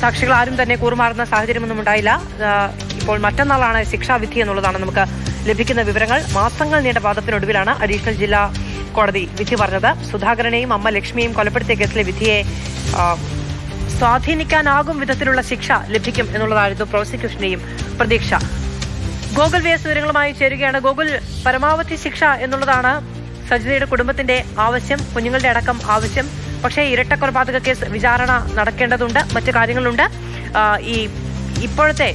സാക്ഷികൾ ആരും തന്നെ കൂറുമാറുന്ന സാഹചര്യമൊന്നും ഉണ്ടായില്ല. ഇപ്പോൾ മറ്റന്നാളാണ് ശിക്ഷാവിധി എന്നുള്ളതാണ് നമുക്ക് ലഭിക്കുന്ന വിവരങ്ങൾ. മാസങ്ങൾ നീണ്ട വാദത്തിനൊടുവിലാണ് അഡീഷണൽ ജില്ലാ കോടതി വിധി പറഞ്ഞത്. സുധാകരനെയും അമ്മ ലക്ഷ്മിയെയും കൊലപ്പെടുത്തിയ കേസിലെ വിധിയെ സ്വാധീനിക്കാനാകും വിധത്തിലുള്ള ശിക്ഷ ലഭിക്കും എന്നുള്ളതായിരുന്നു പ്രോസിക്യൂഷന്റെയും പ്രതീക്ഷ. ഗോകുൽ വി വിവരങ്ങളുമായി ചേരുകയാണ്. ഗോകുൽ പരമാവധി ശിക്ഷ എന്നുള്ളതാണ് സജിതയുടെ കുടുംബത്തിന്റെ ആവശ്യം കുഞ്ഞുങ്ങളുടെ അടക്കം ആവശ്യം. പക്ഷേ ഇരട്ട കൊലപാതക കേസ് വിചാരണ നടക്കേണ്ടതുണ്ട്. മറ്റു കാര്യങ്ങളുണ്ട്. ഈ ഇപ്പോഴത്തെ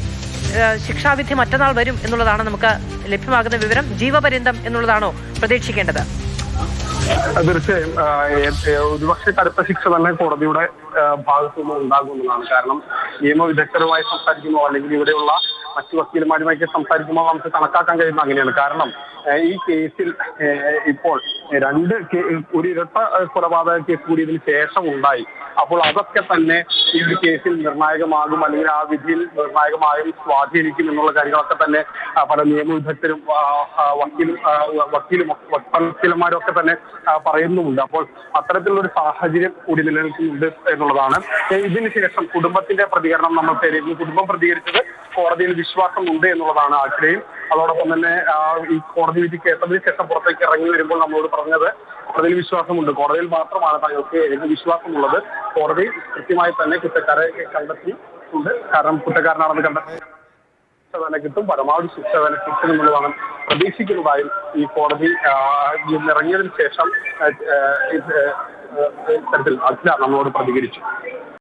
ശിക്ഷാവിധി മറ്റന്നാൾ വരും എന്നുള്ളതാണ് നമുക്ക് ലഭ്യമാകുന്ന വിവരം. ജീവപര്യന്തം എന്നുള്ളതാണോ പ്രതീക്ഷിക്കേണ്ടത്? തീർച്ചയായും. ഒരുപക്ഷെ കടുത്ത ശിക്ഷ തന്നെ കോടതിയുടെ ഭാഗത്തു നിന്ന് ഉണ്ടാകുമെന്നതാണ്. കാരണം നിയമവിദഗ്ധരുമായി സംസാരിക്കുമ്പോൾ അല്ലെങ്കിൽ ഇവിടെയുള്ള മറ്റു വക്കീലന്മാരുമായിട്ട് സംസാരിക്കുമ്പോൾ നമുക്ക് കണക്കാക്കാൻ കഴിയുന്ന അങ്ങനെയാണ്. കാരണം ഈ കേസിൽ ഇപ്പോൾ രണ്ട് ഒരു ഇരട്ട കൊലപാതക കേസ് കൂടി ഇതിന് ശേഷം ഉണ്ടായി. അപ്പോൾ അതൊക്കെ തന്നെ ഈ ഒരു കേസിൽ നിർണായകമാകും അല്ലെങ്കിൽ ആ വിധിയിൽ നിർണായകമായും സ്വാധീനിക്കും എന്നുള്ള കാര്യങ്ങളൊക്കെ തന്നെ പല നിയമ വിദഗ്ധരും വക്കീലും വക്കീലും വക്കീലന്മാരും ഒക്കെ തന്നെ പറയുന്നുമുണ്ട്. അപ്പോൾ അത്തരത്തിലുള്ള ഒരു സാഹചര്യം കൂടി നിലനിൽക്കുന്നുണ്ട് എന്നുള്ളതാണ്. ഇതിനുശേഷം ഇതിന് ശേഷം കുടുംബത്തിന്റെ പ്രതികരണം നമ്മൾ തരുന്നു കുടുംബം പ്രതികരിച്ചത് കോടതിയിൽ വിശ്വാസമുണ്ട് എന്നുള്ളതാണ് ആഗ്രഹം. അതോടൊപ്പം തന്നെ ഈ കോടതി വിധി കേട്ടതിന് ശേഷം പുറത്തേക്ക് ഇറങ്ങി വരുമ്പോൾ നമ്മളോട് പറഞ്ഞത് കോടതിയിൽ വിശ്വാസമുണ്ട്. കോടതിയിൽ മാത്രമാണ് തങ്ങൾക്ക് വിശ്വാസമുള്ളത്. കോടതി കൃത്യമായി തന്നെ കുറ്റക്കാരെ കണ്ടെത്തിയിട്ടുണ്ട് ഉണ്ട്. കാരണം കുറ്റക്കാരനാണെന്ന് കണ്ടെത്തി ശിക്ഷ തന്നെ കിട്ടും. പരമാവധി ശിക്ഷ തന്നെ കിട്ടും എന്നുള്ളതാണ് പ്രതീക്ഷിക്കുന്നതായും ഈ കോടതി ഇറങ്ങിയതിന് ശേഷം ഇത്തരത്തിൽ അഖില നമ്മളോട് പ്രതികരിച്ചു